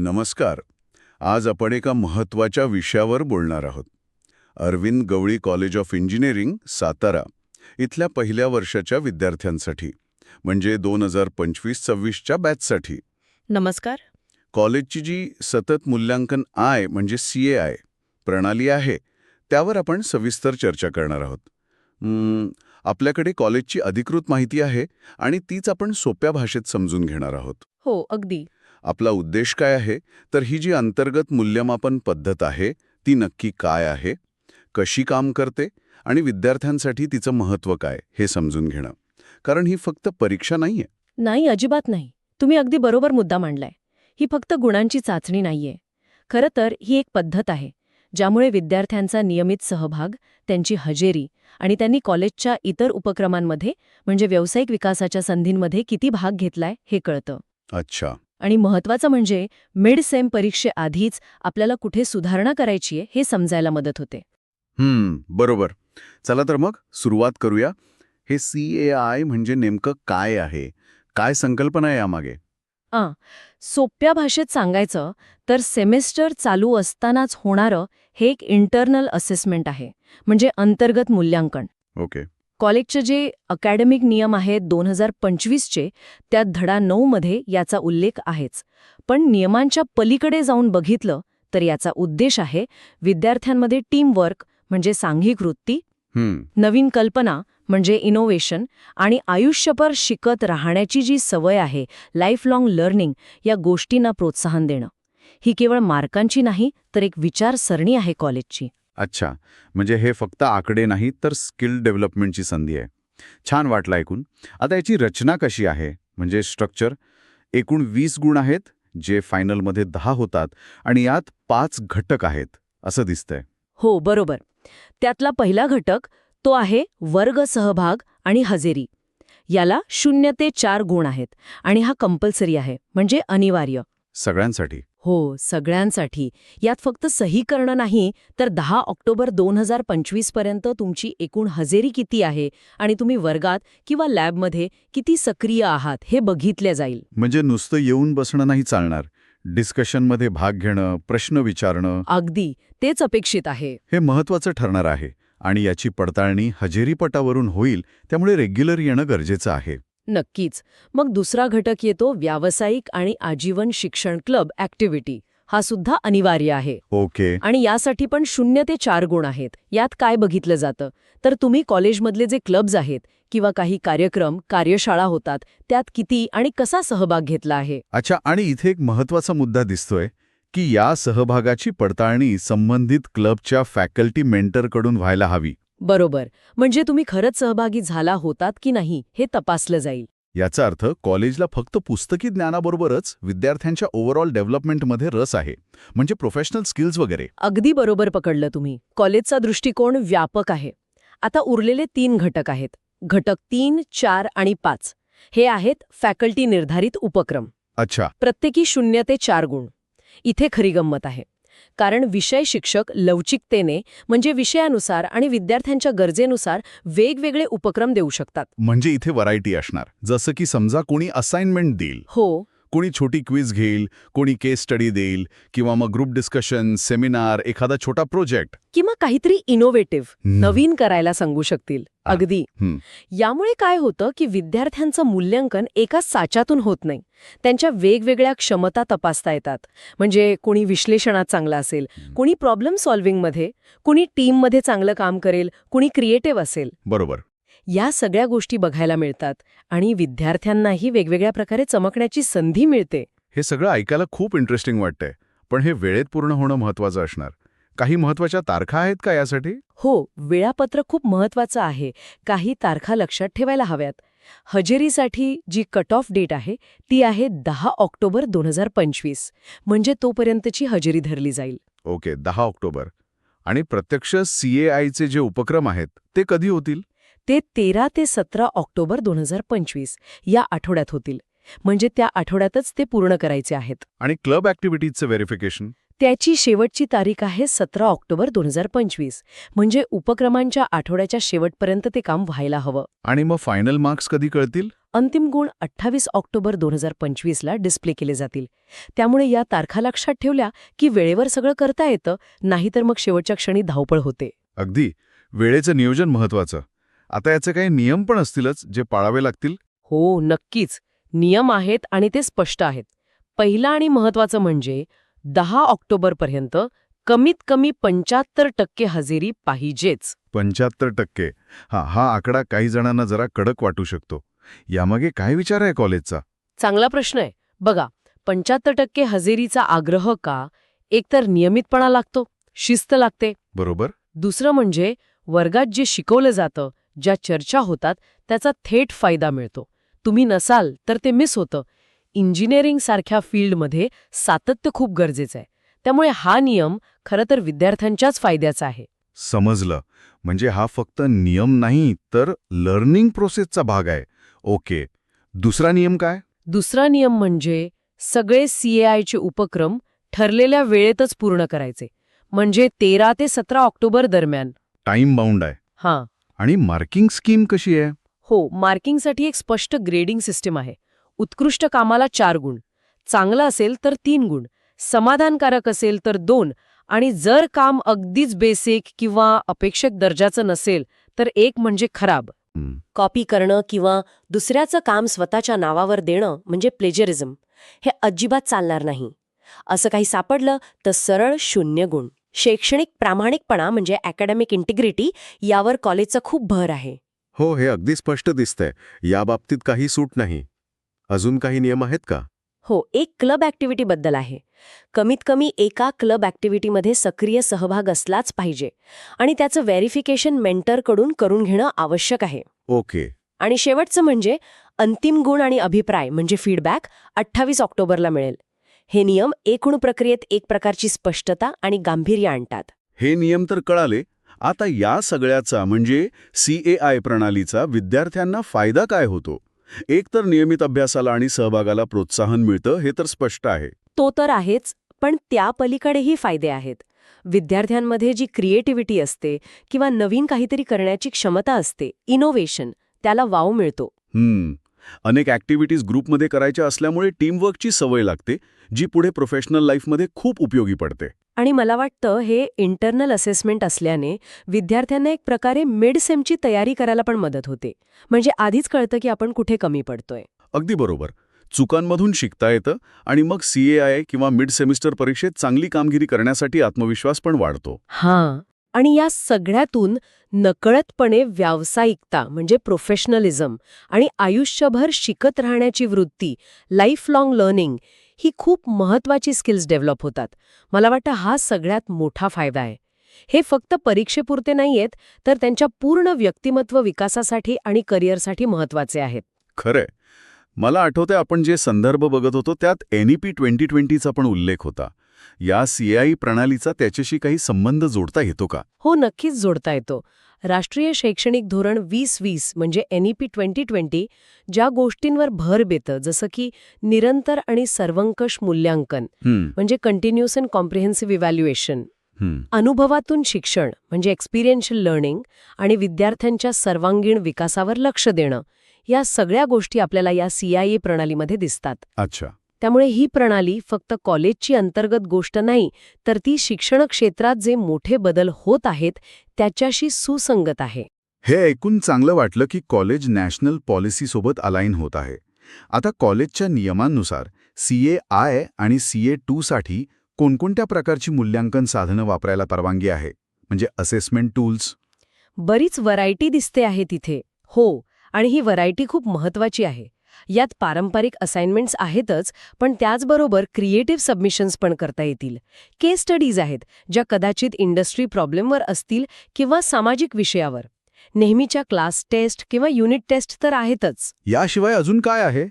नमस्कार. आज आपण एका महत्त्वाच्या विषयावर बोलणार आहोत. Arvind Gawali college of engineering Satara इथल्या पहिल्या वर्षाच्या विद्यार्थ्यांसाठी म्हणजे दोन हजार पंचवीस सव्वीसच्या बॅचसाठी. नमस्कार. कॉलेजची जी सतत मूल्यांकन आय म्हणजे सी ए आय प्रणाली आहे त्यावर आपण सविस्तर चर्चा करणार आहोत. आपल्याकडे कॉलेजची अधिकृत माहिती आहे आणि तीच आपण सोप्या भाषेत समजून घेणार आहोत. हो अगदी. आपला उद्देश काय आहे? तर ही जी अंतर्गत मूल्यमापन पद्धत आहे ती नक्की काय आहे? कशी काम करते? आणि विद्यार्थ्यांसाठी तिचं महत्त्व काय? हे समजून घेणं. कारण ही फक्त परीक्षा नाहीये. नाही अजिबात नाही. तुम्ही अगदी बरोबर मुद्दा मांडलाय. ही फक्त गुणांची चाचणी नाहीये. खरं तर ही एक पद्धत आहे ज्यामुळे विद्यार्थ्यांचा नियमित सहभाग त्यांची हजेरी आणि त्यांनी कॉलेजच्या इतर उपक्रमांमध्ये म्हणजे व्यावसायिक विकासाच्या संधींमध्ये किती भाग घेतलाय हे कळतं. अच्छा. आणि महत्वाचं म्हणजे मिड सेम परीक्षेआधीच आपल्याला कुठे सुधारणा करायची आहे हे समजायला मदत होते. हम्म बरोबर. चला तर मग सुरुवात करूया. हे सी ए आय म्हणजे नेमकं काय आहे? काय संकल्पना आहे यामागे? सोप्या भाषेत सांगायचं तर सेमेस्टर चालू असतानाच होणारं हे एक इंटरनल असेसमेंट आहे म्हणजे अंतर्गत मूल्यांकन. ओके. कॉलेजचे जे अकॅडमिक नियम आहेत दोन हजार पंचवीसचे त्यात धडा नऊमध्ये याचा उल्लेख आहेच. पण नियमांच्या पलीकडे जाऊन बघितलं तर याचा उद्देश आहे विद्यार्थ्यांमध्ये टीमवर्क म्हणजे सांघिक वृत्ती नवीन कल्पना म्हणजे इनोव्हेशन आणि आयुष्यभर शिकत राहण्याची जी सवय आहे लाईफ लाँग लर्निंग या गोष्टींना प्रोत्साहन देणं. ही केवळ मार्कांची नाही तर एक विचारसरणी आहे कॉलेजची. अच्छा. म्हणजे हे फक्त आकडे नाहीत तर स्किल डेव्हलपमेंटची संधी आहे. छान वाटलं ऐकून. आता याची रचना कशी आहे? म्हणजे स्ट्रक्चर. एकूण वीस गुण आहेत जे फायनलमध्ये दहा होतात आणि यात पाच घटक आहेत असं दिसतंय. हो बरोबर. त्यातला पहिला घटक तो आहे वर्ग सहभाग आणि हजेरी. याला शून्य ते चार गुण आहेत आणि हा कंपल्सरी आहे म्हणजे अनिवार्य. सगळ्यांसाठी. हो सगळ्यांसाठी. यात फक्त सही करणं नाही तर दहा ऑक्टोबर दोन हजार पंचवीसपर्यंत तुमची एकूण हजेरी किती आहे? आणि तुम्ही वर्गात किंवा लॅबमध्ये किती सक्रिय आहात? हे बघितले जाईल. म्हणजे नुसतं येऊन बसणं नाही चालणार. डिस्कशनमध्ये भाग घेणं प्रश्न विचारणं. अगदी. तेच अपेक्षित आहे. हे महत्वाचं ठरणार आहे. आणि याची पडताळणी हजेरीपटावरून होईल त्यामुळे रेग्युलर येणं गरजेचं आहे. नक्कीच. मग दुसरा घटक येतो व्यावसायिक आणि आजीवन शिक्षण क्लब ॲक्टिव्हिटी. हा सुद्धा अनिवार्य आहे. ओके. आणि यासाठी पण शून्य ते चार गुण आहेत. यात काय बघितलं जातं? तर तुम्ही कॉलेजमधले जे क्लब्ज आहेत किंवा काही कार्यक्रम कार्यशाळा होतात त्यात किती आणि कसा सहभाग घेतला आहे? अच्छा आणि इथे एक महत्त्वाचा मुद्दा दिसतोय की या सहभागाची पडताळणी संबंधित क्लबच्या फॅकल्टी मेंटरकडून व्हायला हवी. बरोबर. म्हणजे तुम्ही खरंच सहभागी झाला होतात की नाही हे तपासलं जाईल. याचा अर्थ कॉलेजला फक्त पुस्तकी ज्ञानाबरोबरच विद्यार्थ्यांच्या ओव्हरऑल डेव्हलपमेंटमध्ये रस आहे. म्हणजे प्रोफेशनल स्किल्स वगैरे. अगदी बरोबर पकडलं तुम्ही. कॉलेजचा दृष्टिकोन व्यापक आहे. आता उरलेले तीन घटक आहेत. घटक तीन चार आणि पाच. हे आहेत फॅकल्टी निर्धारित उपक्रम. अच्छा. प्रत्येकी शून्य ते चार गुण. इथे खरी गंमत आहे. कारण विषय शिक्षक लवचिकतेने म्हणजे विषयानुसार आणि विद्यार्थ्यांच्या गरजेनुसार वेगवेगळे उपक्रम देऊ शकतात. म्हणजे इथे व्हरायटी असणार. जसं की समजा कोणी असाइनमेंट देईल. हो. कोणी छोटी क्विज घेईल कोणी केस स्टडी देईल किंवा मग ग्रुप डिस्कशन सेमिनार एखादा छोटा प्रोजेक्ट. किंवा काहीतरी इनोव्हेटिव्ह. नवीन करायला सांगू शकतील. अगदी. यामुळे काय होतं की विद्यार्थ्यांचं मूल्यांकन एका साच्यातून होत नाही. त्यांच्या वेगवेगळ्या क्षमता तपासता येतात. म्हणजे कोणी विश्लेषणात चांगला असेल कोणी प्रॉब्लेम सॉल्व्हिंगमध्ये कोणी टीममध्ये चांगलं काम करेल कोणी क्रिएटिव्ह असेल. बरोबर. या सगळ्या गोष्टी बघायला मिळतात आणि विद्यार्थ्यांनाही वेगवेगळ्या प्रकारे चमकण्याची संधी मिळते. हे सगळं ऐकायला खूप इंटरेस्टिंग वाटतंय पण हे वेळेत पूर्ण होणं महत्वाचं असणार. काही महत्त्वाच्या तारखा आहेत का यासाठी? हो वेळापत्रक खूप महत्वाचं आहे. काही तारखा लक्षात ठेवायला हव्यात. हजेरीसाठी जी कट ऑफ डेट आहे ती आहे दहा ऑक्टोबर दोन हजार पंचवीस म्हणजे तोपर्यंतची हजेरी धरली जाईल. ओके दहा ऑक्टोबर. आणि प्रत्यक्ष सी ए आयचे जे उपक्रम आहेत ते कधी होतील? ते तेरा ते सतरा ऑक्टोबर दोन हजार पंचवीस या आठवड्यात होतील. म्हणजे त्या आठवड्यातच ते पूर्ण करायचे आहेत. आणि क्लब ॲक्टिव्हिटीजचं व्हेरिफिकेशन? त्याची शेवटची तारीख आहे सतरा ऑक्टोबर दोन हजार पंचवीस. म्हणजे उपक्रमांच्या आठवड्याच्या शेवटपर्यंत ते काम व्हायला हवं. आणि मग फायनल मार्क्स कधी कळतील? अंतिम गुण अठ्ठावीस ऑक्टोबर दोन हजार पंचवीसला डिस्प्ले केले जातील. त्यामुळे या तारखा लक्षात ठेवल्या की वेळेवर सगळं करता येतं नाहीतर मग शेवटच्या क्षणी धावपळ होते. अगदी. वेळेचं नियोजन महत्वाचं. आता याचे काही नियम पण असतीलच जे पाळावे लागतील? हो नक्कीच. नियम आहेत आणि ते स्पष्ट आहेत. पहिला आणि महत्वाचं म्हणजे दहा ऑक्टोबरपर्यंत कमीत कमी पंच्याहत्तर टक्के हजेरी पाहिजेच. पंच्याहत्तर टक्के. हा हा आकडा काही जणांना जरा कडक वाटू शकतो. यामागे काय विचार आहे कॉलेजचा? चांगला प्रश्न आहे. बघा पंच्याहत्तर टक्के हजेरीचा आग्रह का? एकतर नियमितपणा लागतो शिस्त लागते. बरोबर. दुसरं म्हणजे वर्गात जे शिकवलं जातं ज्या चर्चा होतात त्याचा थेट फायदा मिळतो. तुम्ही नसाल तर ते मिस होतं. इंजिनिअरिंग सारख्या फील्डमध्ये सातत्य खूप गरजेचं आहे त्यामुळे हा नियम खरं तर विद्यार्थ्यांच्याच फायद्याचा आहे. समजलं. म्हणजे हा फक्त नियम नाही तर लर्निंग प्रोसेसचा भाग आहे. ओके. दुसरा नियम काय? दुसरा नियम म्हणजे सगळे सीएआयचे उपक्रम ठरलेल्या वेळेतच पूर्ण करायचे. म्हणजे तेरा ते सतरा ऑक्टोबर दरम्यान. टाइम बाउंड आहे. हां. आणि मार्किंग स्कीम कशी आहे? हो मार्किंगसाठी एक स्पष्ट ग्रेडिंग सिस्टीम आहे. उत्कृष्ट कामाला चार गुण. चांगलं असेल तर तीन गुण. समाधानकारक असेल तर दोन. आणि जर काम अगदीच बेसिक किंवा अपेक्षक दर्जाचं नसेल तर एक म्हणजे खराब. कॉपी करणं किंवा दुसऱ्याचं काम स्वतःच्या नावावर देणं म्हणजे प्लेजरिझम हे अजिबात चालणार नाही. असं काही सापडलं तर सरळ शून्य गुण. शैक्षणिक प्रामाणिकपणा म्हणजे अकॅडमिक इंटिग्रिटी यावर कॉलेजचा खूप भर आहे. हो हे अगदी स्पष्ट दिसतंय. या बाबतीत काही सूट नाही. अजून काही नियम आहेत का? हो एक क्लब ॲक्टिव्हिटीबद्दल आहे. कमीत कमी एका क्लब ॲक्टिव्हिटीमध्ये सक्रिय सहभाग असलाच पाहिजे आणि त्याचं व्हेरिफिकेशन मेंटरकडून करून घेणं आवश्यक आहे. ओके. आणि शेवटचं म्हणजे अंतिम गुण आणि अभिप्राय म्हणजे फीडबॅक अठ्ठावीस ऑक्टोबरला मिळेल. हे नियम एकूण प्रक्रियेत एक प्रकारची स्पष्टता आणि गांभीर्य आणतात. हे नियम तर कळाले. आता या सगळ्याचा म्हणजे सी ए आय प्रणालीचा विद्यार्थ्यांना फायदा काय होतो? एक तर नियमित अभ्यासाला आणि सहभागाला प्रोत्साहन मिळतं हे तर स्पष्ट आहे. तो तर आहेच पण त्या पलीकडेही फायदे आहेत. विद्यार्थ्यांमध्ये जी क्रिएटिव्हिटी असते किंवा नवीन काहीतरी करण्याची क्षमता असते इनोव्हेशन त्याला वाव मिळतो. अनेक ॲक्टिव्हिटीज ग्रुपमध्ये करायच्या असल्यामुळे टीमवर्कची सवय लागते जी पुढे प्रोफेशनल लाईफमध्ये खूप उपयोगी पडते. आणि मला वाटतं हे इंटरनल असेसमेंट असल्याने विद्यार्थ्यांना एक प्रकारे मिड सेमची तयारी करायला पण मदत होते. म्हणजे आधीच कळतं की आपण कुठे कमी पडतोय. अगदी बरोबर. चुकांमधून शिकता येतं आणि मग सी ए आय किंवा मिड सेमिस्टर परीक्षेत चांगली कामगिरी करण्यासाठी आत्मविश्वास पण वाढतो. हां. आणि या सगळ्यातून नकळतपणे व्यावसायिकता म्हणजे प्रोफेशनलिझम आणि आयुष्यभर शिकत राहण्याची वृत्ती लाईफ लाँग लर्निंग ही खूप महत्वाची स्किल्स डेव्हलप होतात. मला वाटतं हा सगळ्यात मोठा फायदा आहे. हे फक्त परीक्षेपुरते नाहीयेत तर त्यांच्या पूर्ण व्यक्तिमत्व विकासासाठी आणि करिअरसाठी महत्त्वाचे आहेत. खरंय. मला आठवतंय आपण जे संदर्भ बघत होतो त्यात एनईपी ट्वेंटी ट्वेंटीचा पण उल्लेख होता. या सीआय प्रणालीचा त्याच्याशी काही संबंध जोडता येतो का? हो नक्कीच जोडता येतो. राष्ट्रीय शैक्षणिक धोरण वीस वीस म्हणजे एनईपी ट्वेंटी ट्वेंटी ज्या गोष्टींवर भर देतं जसं की निरंतर आणि सर्वंकष मूल्यांकन म्हणजे कंटिन्युअस अँड कॉम्प्रिहेन्सिव्ह इव्हॅल्युएशन. अनुभवातून शिक्षण म्हणजे एक्सपिरियन्शियल लर्निंग आणि विद्यार्थ्यांच्या सर्वांगीण विकासावर लक्ष देणं या सगळ्या गोष्टी आपल्याला या सीआयए प्रणालीमध्ये दिसतात. अच्छा. त्यामुळे ही प्रणाली फक्त कॉलेजची अंतर्गत गोष्ट नाही तर ती शिक्षण क्षेत्रात जे मोठे बदल होत आहेत त्याच्याशी सुसंगत आहे. हे ऐकून चांगलं वाटलं की कॉलेज नॅशनल पॉलिसीसोबत अलाइन होत आहे. आता कॉलेजच्या नियमांनुसार सी ए आय आणि सी ए टूसाठी कोणकोणत्या प्रकारची मूल्यांकन साधनं वापरायला परवानगी आहे? म्हणजे असेसमेंट टूल्स? बरीच व्हरायटी दिसते आहे तिथे. हो आणि ही व्हरायटी खूप महत्वाची आहे. यात पारंपरिक असाइनमेंट्स आहेतच पण त्याचबरोबर क्रिएटिव्ह सबमिशन्स पण करता येतील. केस स्टडीज आहेत ज्या कदाचित इंडस्ट्री प्रॉब्लेमवर असतील किंवा सामाजिक विषयावर. नेहमीच्या क्लास टेस्ट किंवा युनिट टेस्ट तर आहेतच. याशिवाय अजून काय आहे?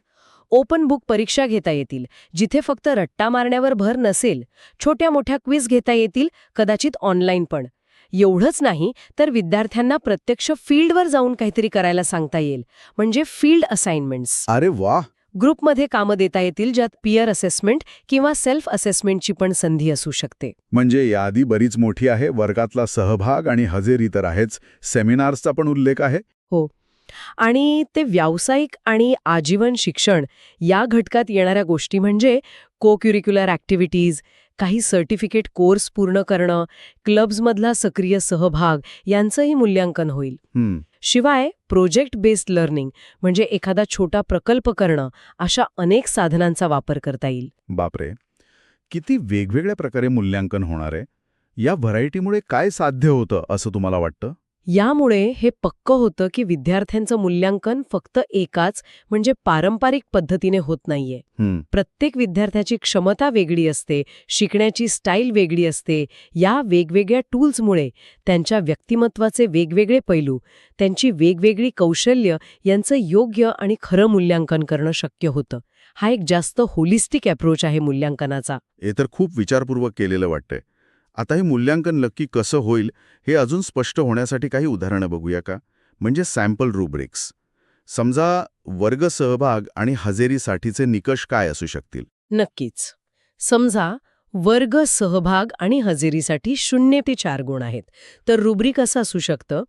ओपन बुक परीक्षा घेता येतील जिथे फक्त रट्टा मारण्यावर भर नसेल. छोट्या मोठ्या क्विज घेता येतील कदाचित ऑनलाईन पण. एवढंच नाही तर विद्यार्थ्यांना प्रत्यक्ष फील्डवर जाऊन काहीतरी करायला सांगता येईल म्हणजे फील्ड असाइनमेंट्स. अरे वा! ग्रुपमध्ये कामं देता येतील ज्यात पियर असेसमेंट किंवा सेल्फ असेसमेंटची पण संधी असू शकते. म्हणजे यादी बरीच मोठी आहे वर्गातला सहभाग आणि हजेरी तर आहेच सेमिनार्सचा पण उल्लेख आहे? आणि ते व्यावसायिक आणि आजीवन शिक्षण या घटकात येणाऱ्या गोष्टी म्हणजे को क्युरिक्युलर ॲक्टिव्हिटीज काही सर्टिफिकेट कोर्स पूर्ण करणं क्लब्समधला सक्रिय सहभाग यांचंही मूल्यांकन होईल. शिवाय प्रोजेक्ट बेस्ड लर्निंग म्हणजे एखादा छोटा प्रकल्प करणं अशा अनेक साधनांचा वापर करता येईल. बापरे. किती वेगवेगळ्या प्रकारे मूल्यांकन होणार आहे? या व्हरायटीमुळे काय साध्य होतं असं तुम्हाला वाटतं? यामुळे हे पक्क होतं की विद्यार्थ्यांचं मूल्यांकन फक्त एकाच म्हणजे पारंपरिक पद्धतीने होत नाहीये. प्रत्येक विद्यार्थ्याची क्षमता वेगळी असते शिकण्याची स्टाईल वेगळी असते या वेगवेगळ्या टूल्समुळे त्यांच्या व्यक्तिमत्वाचे वेगवेगळे पैलू त्यांची वेगवेगळी कौशल्य यांचं योग्य आणि खरं मूल्यांकन करणं शक्य होतं. हा एक जास्त होलिस्टिक अप्रोच आहे मूल्यांकनाचा. हे तर खूप विचारपूर्वक केलेलं वाटतंय. आता हे मूल्यांकन नक्की कसं होईल हे अजून स्पष्ट होण्यासाठी काही उदाहरणं बघूया का? म्हणजे सॅम्पल रुब्रिक्स समजा वर्ग सहभाग आणि हजेरीसाठीचे निकष काय असू शकतील? नक्कीच. समजा वर्ग सहभाग आणि हजेरीसाठी शून्य ते चार गुण आहेत. तर रुब्रिक असं असू शकतं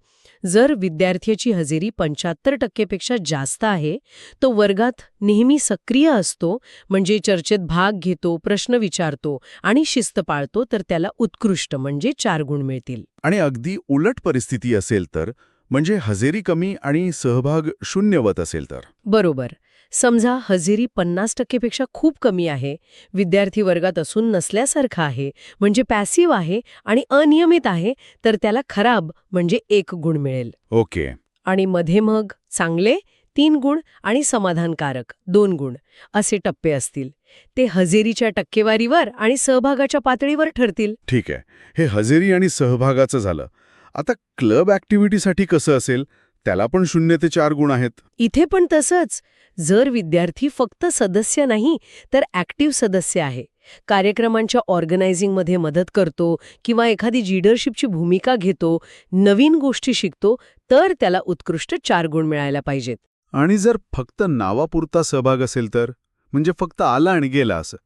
जर विद्यार्थ्याची हजेरी पंच्याहत्तर टक्केपेक्षा जास्त आहे तो वर्गात नेहमी सक्रिय असतो म्हणजे चर्चेत भाग घेतो प्रश्न विचारतो आणि शिस्त पाळतो तर त्याला उत्कृष्ट म्हणजे चार गुण मिळतील. आणि अगदी उलट परिस्थिती असेल तर म्हणजे हजेरी कमी आणि सहभाग शून्यवत असेल तर? बरोबर. समजा हजेरी पन्नास टक्केपेक्षा खूप कमी आहे विद्यार्थी वर्गात असून नसल्यासारखा आहे म्हणजे पॅसिव्ह आहे आणि अनियमित आहे तर त्याला खराब म्हणजे एक गुण मिळेल. ओके. आणि मध्ये मग चांगले तीन गुण आणि समाधानकारक दोन गुण असे टप्पे असतील. ते हजेरीच्या टक्केवारीवर आणि सहभागाच्या पातळीवर ठरतील. ठीक आहे. हे हजेरी आणि सहभागाचं झालं. आता क्लब ॲक्टिव्हिटीसाठी कसं असेल? त्याला पण शून्य ते चार गुण आहेत. इथे पण तसंच. जर विद्यार्थी फक्त सदस्य नाही तर ॲक्टिव्ह सदस्य आहे. कार्यक्रमांच्या ऑर्गनायझिंगमध्ये मदत करतो किंवा एखादी लीडरशिपची भूमिका घेतो नवीन गोष्टी शिकतो तर त्याला उत्कृष्ट चार गुण मिळायला पाहिजेत. आणि जर फक्त नावापुरता सहभाग असेल तर? म्हणजे फक्त आला आणि गेला असं?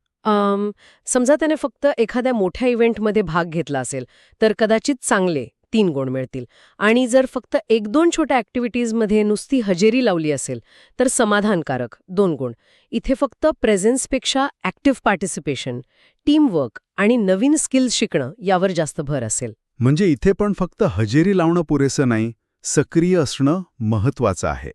समजा त्याने फक्त एखाद्या मोठ्या इव्हेंटमध्ये भाग घेतला असेल तर कदाचित चांगले. तीन गुण मिळतील. आणि जर फक्त एक दोन छोट्या ॲक्टिव्हिटीजमध्ये नुसती हजेरी लावली असेल तर समाधानकारक दोन गुण. इथे फक्त प्रेझेन्सपेक्षा ॲक्टिव्ह पार्टिसिपेशन टीमवर्क आणि नवीन स्किल्स शिकणं यावर जास्त भर असेल. म्हणजे इथे पण फक्त हजेरी लावणं पुरेसं नाही सक्रिय असणं महत्वाचं आहे.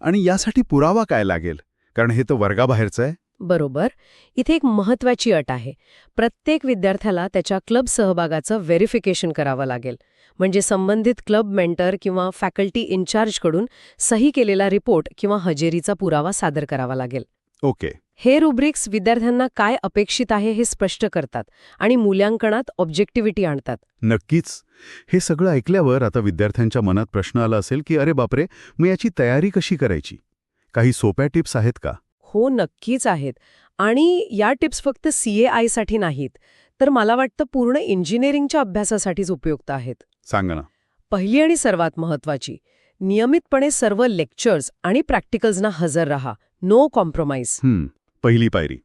आणि यासाठी पुरावा काय लागेल? कारण हे तर वर्गाबाहेरचं आहे. बरोबर. इथे एक महत्वाची अट आहे. प्रत्येक विद्यार्थ्याला त्याच्या क्लब सहभागाचं व्हेरिफिकेशन करावं लागेल. म्हणजे संबंधित क्लब मेंटर किंवा फॅकल्टी इन्चार्जकडून सही केलेला रिपोर्ट किंवा हजेरीचा पुरावा सादर करावा लागेल. ओके. हे रुब्रिक्स विद्यार्थ्यांना काय अपेक्षित आहे हे स्पष्ट करतात आणि मूल्यांकनात ऑब्जेक्टिव्हिटी आणतात. नक्कीच. हे सगळं ऐकल्यावर आता विद्यार्थ्यांच्या मनात प्रश्न आला असेल की अरे बापरे मग याची तयारी कशी करायची? काही सोप्या टिप्स आहेत का? हो नक्कीच आहेत. आणि या टिप्स फक्त सी ए आयसाठी नाहीत. तर मला वाटतं पूर्ण इंजिनिअरिंगच्या अभ्यासासाठीच उपयुक्त आहेत. सांगा ना. पहिली आणि सर्वात महत्वाची नियमितपणे सर्व लेक्चर्स आणि प्रॅक्टिकल्सना हजर रहा. No compromise. पहिली पायरी.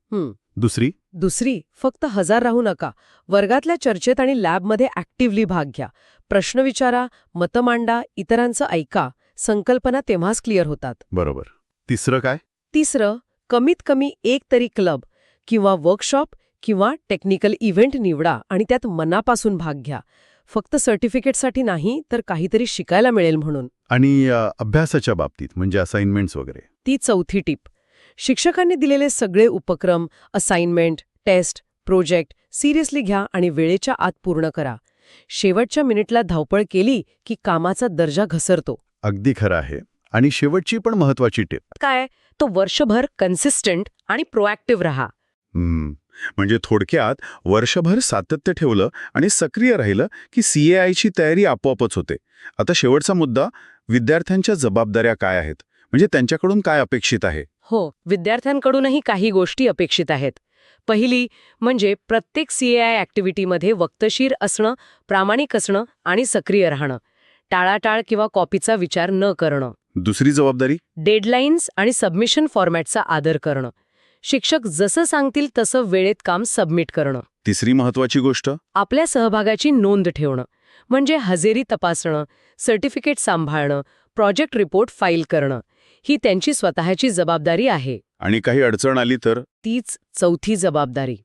दुसरी? दुसरी फक्त हजर राहू नका. वर्गातल्या चर्चेत आणि लॅबमध्ये ॲक्टिव्हली भाग घ्या. प्रश्न विचारा मतं मांडा इतरांचं ऐका. संकल्पना तेव्हाच क्लिअर होतात. बरोबर. तिसरं काय? तिसरं कमीत कमी एक तरी क्लब किंवा वर्कशॉप किंवा टेक्निकल इव्हेंट निवडा आणि त्यात मनापासून भाग घ्या. फक्त सर्टिफिकेटसाठी नाही तर काहीतरी शिकायला मिळेल म्हणून. आणि अभ्यासाच्या बाबतीत म्हणजे असाइनमेंट्स वगैरे. ती चौथी टीप. शिक्षकांनी दिलेले सगळे उपक्रम असाइनमेंट टेस्ट प्रोजेक्ट सिरियसली घ्या आणि वेळेच्या आत पूर्ण करा. शेवटच्या मिनिटला धावपळ केली की कामाचा दर्जा घसरतो. अगदी खरं आहे. आणि शेवटची पण महत्वाची टिप. काय? तो वर्षभर कन्सिस्टंट आणि प्रोॲक्टिव्ह राहा. म्हणजे थोडक्यात वर्षभर सातत्य ठेवलं आणि सक्रिय राहिलं की सी ए आयची तयारी आपोआपच होते. आता शेवटचा मुद्दा विद्यार्थ्यांच्या जबाबदाऱ्या काय आहेत? म्हणजे त्यांच्याकडून काय अपेक्षित आहे? हो विद्यार्थ्यांकडूनही काही गोष्टी अपेक्षित आहेत. पहिली म्हणजे प्रत्येक सीएआय ॲक्टिव्हिटीमध्ये वक्तशीर असणं प्रामाणिक असणं आणि सक्रिय राहणं. टाळाटाळ किंवा कॉपीचा विचार न करणं. दुसरी जबाबदारी? डेडलाईन्स आणि सबमिशन फॉर्मॅटचा आदर करणं. शिक्षक जसं सांगतील तसं वेळेत काम सबमिट करणं. तिसरी महत्वाची गोष्ट? आपल्या सहभागाची नोंद ठेवणं. म्हणजे हजेरी तपासणं सर्टिफिकेट सांभाळणं प्रोजेक्ट रिपोर्ट फाईल करणं. ही त्यांची स्वतःची जबाबदारी आहे. आणि काही अडचण आली तर? तीच चौथी जबाबदारी.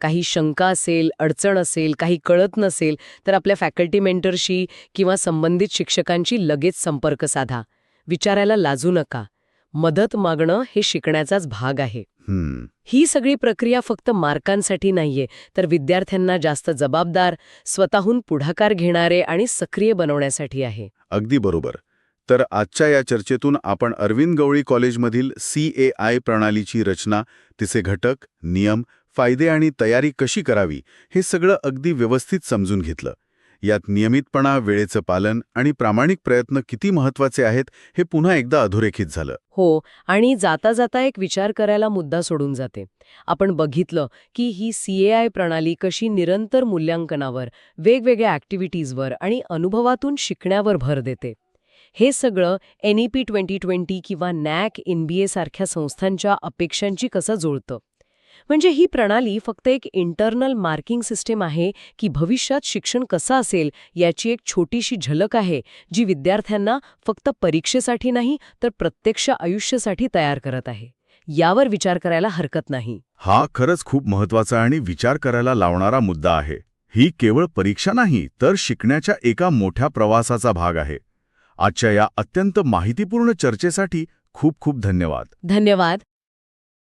काही शंका असेल अडचण असेल काही कळत नसेल तर आपल्या फॅकल्टी मेंटरशी किंवा संबंधित शिक्षकांशी लगेच संपर्क साधा. विचारायला लाजू नका. मदत मागणं हे शिकण्याचाच भाग आहे. ही सगळी प्रक्रिया फक्त मार्कांसाठी नाहीये तर विद्यार्थ्यांना जास्त जबाबदार स्वतःहून पुढाकार घेणारे आणि सक्रिय बनवण्यासाठी आहे. अगदी बरोबर. तर आजच्या या चर्चेतून आपण अरविंद गवळी कॉलेजमधील सी ए आय प्रणालीची रचना तिचे घटक नियम फायदे आणि तयारी कशी करावी हे सगळं अगदी व्यवस्थित समजून घेतलं. यात नियमितपणा वेळेचं पालन आणि प्रामाणिक प्रयत्न किती महत्त्वाचे आहेत हे पुन्हा एकदा अधोरेखित झालं. हो आणि जाता जाता एक विचार करायला मुद्दा सोडून जाते. आपण बघितलं की ही सीएआय प्रणाली कशी निरंतर मूल्यांकनावर वेगवेगळ्या ॲक्टिव्हिटीजवर आणि अनुभवातून शिकण्यावर भर देते. हे सगळं N E P twenty twenty किंवा नॅक एन बी ए सारख्या संस्थांच्या अपेक्षांची कसं जुळतं? म्हणजे ही प्रणाली फक्त एक इंटरनल मार्किंग सिस्टीम आहे की भविष्यात शिक्षण कसं असेल याची एक छोटीशी झलक आहे जी विद्यार्थ्यांना फक्त परीक्षेसाठी नाही तर प्रत्यक्ष आयुष्यासाठी तयार करत आहे. यावर विचार करायला हरकत नाही. हा खरंच खूप महत्त्वाचा आणि विचार करायला लावणारा मुद्दा आहे. ही केवळ परीक्षा नाही तर शिकण्याच्या एका मोठ्या प्रवासाचा भाग आहे. आजच्या या अत्यंत माहितीपूर्ण चर्चेसाठी खूप खूप धन्यवाद. धन्यवाद.